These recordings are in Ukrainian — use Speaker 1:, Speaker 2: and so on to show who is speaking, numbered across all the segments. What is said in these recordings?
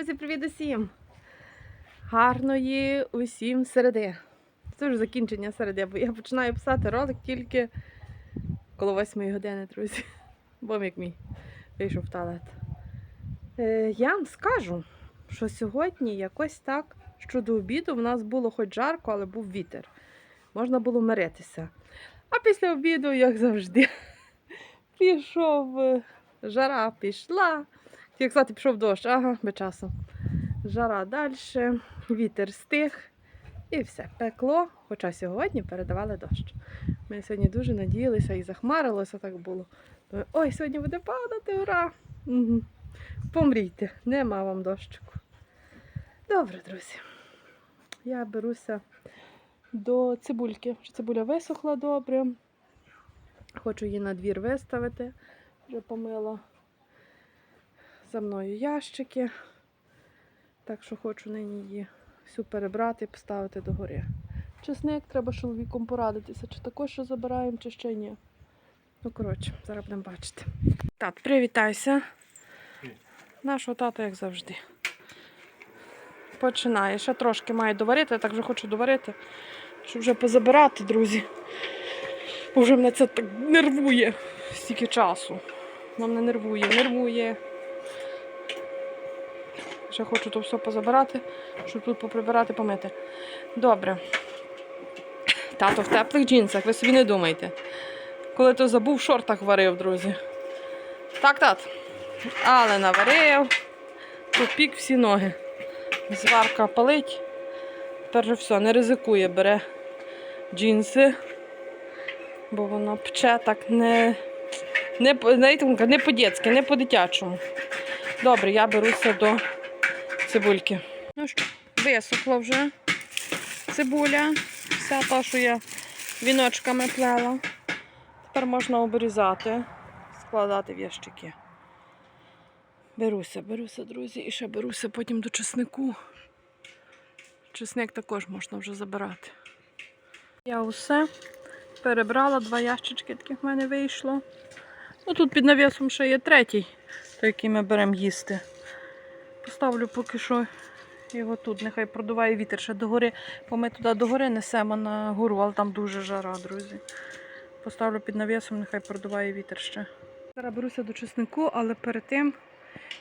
Speaker 1: Друзі, привіт усім! Гарної усім середи. Це вже закінчення середи, бо я починаю писати ролик тільки коло 8 години, друзі. Бомік мій вийшов в туалет. Е, я вам скажу, що сьогодні якось так, що до обіду в нас було хоч жарко, але був вітер. Можна було миритися. А після обіду, як завжди, пішов е, жара, пішла. Як сказати, пішов дощ, ага, без часу. Жара далі, вітер стих і все. Пекло, хоча сьогодні передавали дощ. Ми сьогодні дуже надіялися і захмарилося так було. Ой, сьогодні буде падати, ура! Угу. Помрійте, нема вам дощику. Добре, друзі. Я беруся до цибульки. Цибуля висохла добре. Хочу її на двір виставити. Вже помила за мною ящики. Так що хочу нині її всю перебрати і поставити догори. Чесник треба чоловіком порадитися, чи також що забираємо, чи ще ні. Ну, коротше, зараз будемо бачити. Тат, привітайся. Нашого тата, як завжди. Починає. Ще трошки має доварити, я так вже хочу доварити, щоб вже позабирати, друзі. Бо вже мене це так нервує стільки часу. Воно мене нервує, нервує. Ще хочу то все позабирати, щоб тут поприбирати, помити. Добре. Тато в теплих джинсах, ви собі не думайте. Коли то забув, в шортах варив, друзі. Так, тат. Але наварив. Попік всі ноги. Зварка палить. Тепер же все, не ризикує, бере джинси, бо воно пче так не, не, знаєте, не по-дєцьки, не по-дитячому. Добре, я беруся до цибульки. Ну що, висохла вже цибуля. Вся та, що я віночками плела. Тепер можна обрізати, складати в ящики. Беруся, беруся, друзі, і ще беруся потім до чеснику. Чесник також можна вже забирати. Я усе перебрала, два ящички таких в мене вийшло. Ну, тут під навісом ще є третій, той, який ми беремо їсти. Поставлю поки що його тут, нехай продуває вітер ще догори, бо ми туди догори несемо на гору, але там дуже жара, друзі. Поставлю під навісом, нехай продуває вітер ще. Зараз беруся до чеснику, але перед тим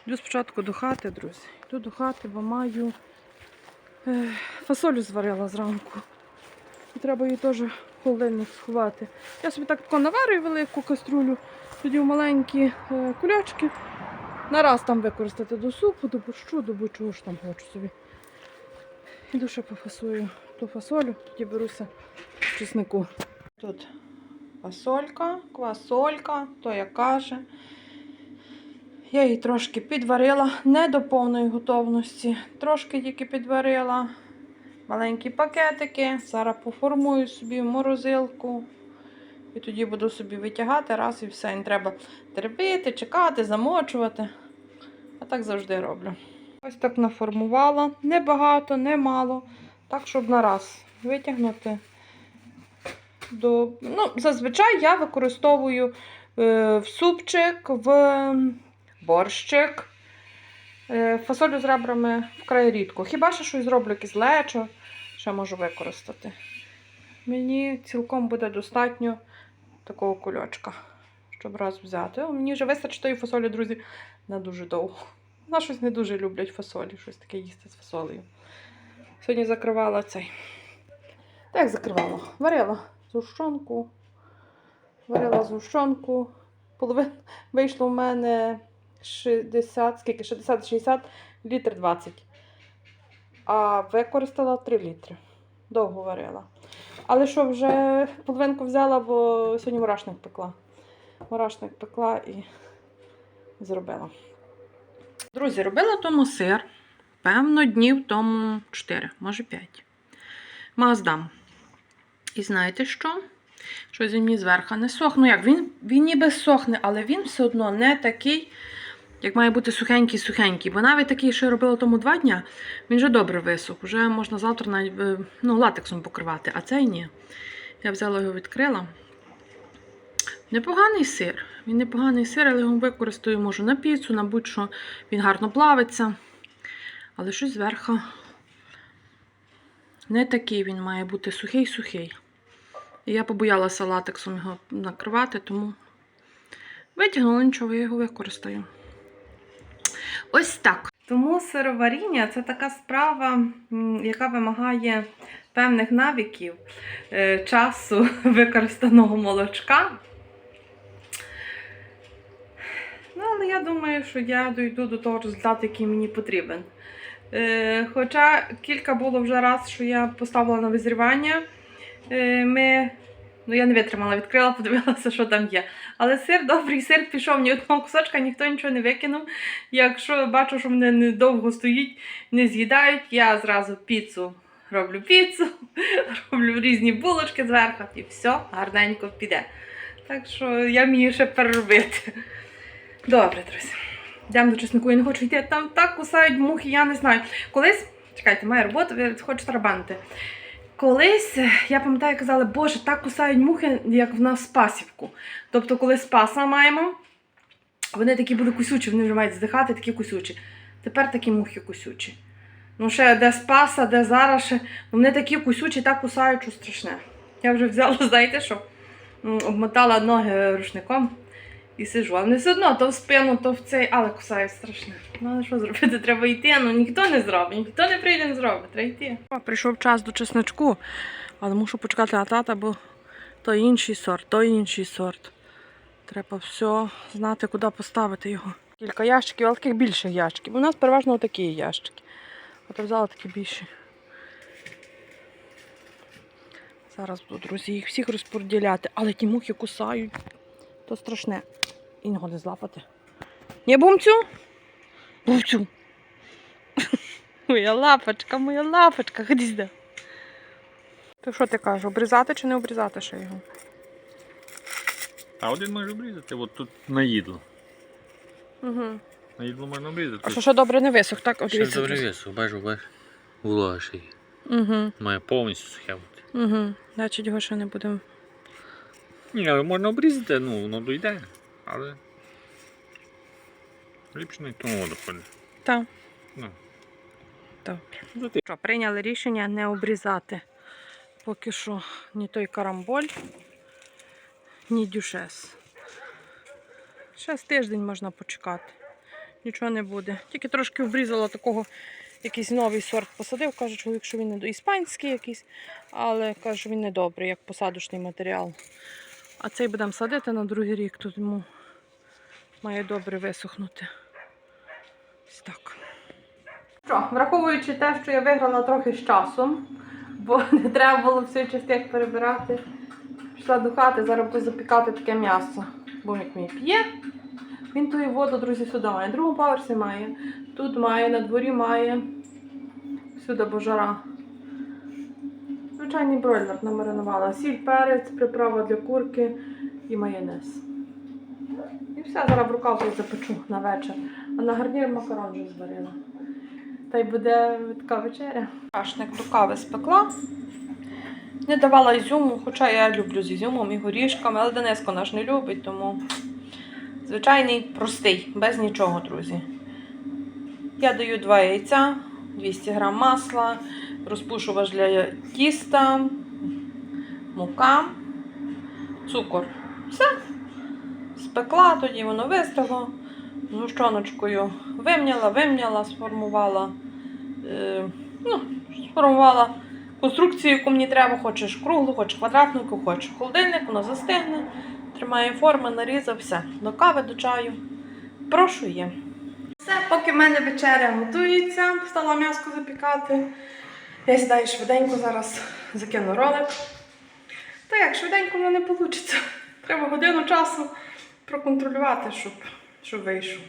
Speaker 1: йду спочатку до хати, друзі. Йду до хати, бо маю е, фасолю зварила зранку. І треба її теж в холодильник сховати. Я собі так тако наварюю велику каструлю, тоді в маленькі е, кульочки. На раз там використати до супу, до борщу, до будь-чого ж там хочу собі. Іду ще пофасую ту фасолю, тоді беруся чеснику. Тут фасолька, квасолька, то як каже. Я її трошки підварила, не до повної готовності. Трошки тільки підварила. Маленькі пакетики. Зараз поформую собі в морозилку. І тоді буду собі витягати раз і все. Не треба терпіти, чекати, замочувати. А так завжди роблю. Ось так наформувала. Не багато, не мало. Так, щоб на раз витягнути. До... Ну, зазвичай я використовую е, в супчик, в борщик. Е, фасолю з ребрами вкрай рідко. Хіба що щось зроблю якесь ще можу використати. Мені цілком буде достатньо такого кульочка, щоб раз взяти. О, мені вже вистачить тої фасолі, друзі, на дуже довго. Вона щось не дуже люблять фасолі, щось таке їсти з фасолею. Сьогодні закривала цей. Так, закривала. Варила зущенку. Варила зущенку. Половина вийшло в мене 60, скільки? 60-60, літр 20. А використала 3 літри. Довго варила. Але що вже половинку взяла, бо сьогодні мурашник пекла. Мурашник пекла і зробила. Друзі, робила тому сир. Певно, днів тому 4, може 5. Маздам. І знаєте що? Щось він мені зверху не сохне. Ну як, він, він ніби сохне, але він все одно не такий, як має бути сухенький-сухенький. Бо навіть такий, що я робила тому два дня, він вже добре висох. Вже можна завтра навіть е, ну, латексом покривати, а цей ні. Я взяла його відкрила. Непоганий сир. Він непоганий сир, але його використаю можу на піцу, на будь-що. Він гарно плавиться. Але щось зверху не такий він має бути сухий-сухий. І я побоялася латексом його накривати, тому витягнула нічого, я його використаю. Ось так. Тому сироваріння це така справа, яка вимагає певних навиків, е, часу використаного молочка. Ну, але я думаю, що я дійду до того результату, який мені потрібен. Е, хоча кілька було вже раз, що я поставила на визрівання. Е, ми, ну я не витримала, відкрила, подивилася, що там є. Але сир добрий, сир пішов, ні одного кусочка, ніхто нічого не викинув. Якщо бачу, що мене недовго стоїть, не з'їдають, я зразу піцу роблю піцу, роблю різні булочки зверху, і все гарненько піде. Так що я вмію ще переробити. Добре, друзі. Йдемо до чеснику, я не хочу йти. Там так кусають мухи, я не знаю. Колись, чекайте, моя робота, хочу тарабанити. Колись, е, я пам'ятаю, казали, боже, так кусають мухи, як в нас пасівку. Тобто, коли спаса маємо, вони такі були кусючі, вони вже мають здихати, такі кусючі. Тепер такі мухи кусючі. Ну, ще де спаса, де зараз, ще, вони такі кусючі, так кусають, що страшне. Я вже взяла, знаєте що? Обмотала ноги рушником і сижу. Але не все одно, то в спину, то в цей, але кусають страшне. Ну, але що зробити? Треба йти. Ну ніхто не зробить, ніхто не прийде, не зробить. Треба йти. Прийшов час до чесночку, але мушу почекати на тата, бо то інший сорт, то інший сорт. Треба все знати, куди поставити його. Кілька ящиків, але таких більших ящиків. У нас переважно такі ящики. От взяла такі більші. Зараз буду, друзі, їх всіх розподіляти, але ті мухи кусають. То страшне. І його не злапати. Ні, бумцю? Бумцю. Моя лапочка, моя лапочка, ходи сюди. То що ти кажеш, обрізати чи не обрізати ще його?
Speaker 2: А один може обрізати, от тут на їдло.
Speaker 1: Угу.
Speaker 2: На їдло можна обрізати.
Speaker 1: А що ще добре не висох, так? От
Speaker 2: Ще
Speaker 1: дивіться,
Speaker 2: добре весу, бачу, бачу. Волога ще є.
Speaker 1: Угу.
Speaker 2: Має повністю сухе бути.
Speaker 1: Угу. Значить, його ще не будемо.
Speaker 2: Ні, але можна обрізати, ну воно дойде, але. Ліпше не тому доходить.
Speaker 1: Так.
Speaker 2: Ну.
Speaker 1: Добре.
Speaker 2: Ну,
Speaker 1: Що, прийняли рішення не обрізати поки що ні той карамболь, ні дюшес. Ще з тиждень можна почекати. Нічого не буде. Тільки трошки обрізала такого якийсь новий сорт посадив. Каже, чоловік, що він не до- іспанський якийсь, але каже, що він не добрий, як посадочний матеріал. А цей будемо садити на другий рік, тут йому має добре висохнути. Ось так. Що, враховуючи те, що я виграла трохи з часом, бо не треба було всю частях перебирати. Пішла до хати, зараз буду запікати таке м'ясо. Бомік мій п'є. Він ту воду, друзі, сюди має. На другому поверсі має. Тут має, на дворі має. Всюди божара. Звичайний бройлер намаринувала. Сіль, перець, приправа для курки і майонез. І все, зараз в рукавку запечу на вечір. А на гарнір макарон вже зварила. Та й буде така вечеря. Кашник до кави спекла. Не давала ізюму, хоча я люблю з ізюмом і горішками, але Дениско наш не любить, тому звичайний простий, без нічого, друзі. Я даю два яйця, 200 г масла, розпушувач для тіста, мука, цукор. Все. Спекла, тоді воно вистигло. Згущеночкою вимняла, вимняла, сформувала, е, ну, сформувала конструкцію, яку мені треба, хочеш круглу, хочеш квадратну, яку хочеш. Холодильник, воно застигне, тримає форми, нарізав, все. До кави, до чаю. Прошу є. Все, поки в мене вечеря готується, стала м'яско запікати. Я сідаю швиденько, зараз закину ролик. Та як швиденько воно не вийде. Треба годину часу проконтролювати, щоб, щоб вийшов.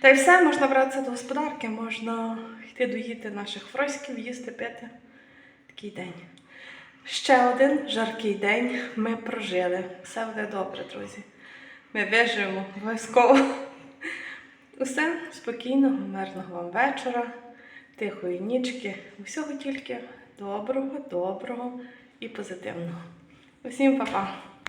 Speaker 1: Та й все, можна братися до господарки, можна йти доїти наших фроськів, їсти, пити. Такий день. Ще один жаркий день ми прожили. Все буде добре, друзі. Ми виживемо обов'язково. Усе спокійного, мирного вам вечора, тихої нічки. Усього тільки доброго, доброго і позитивного. Усім па-па!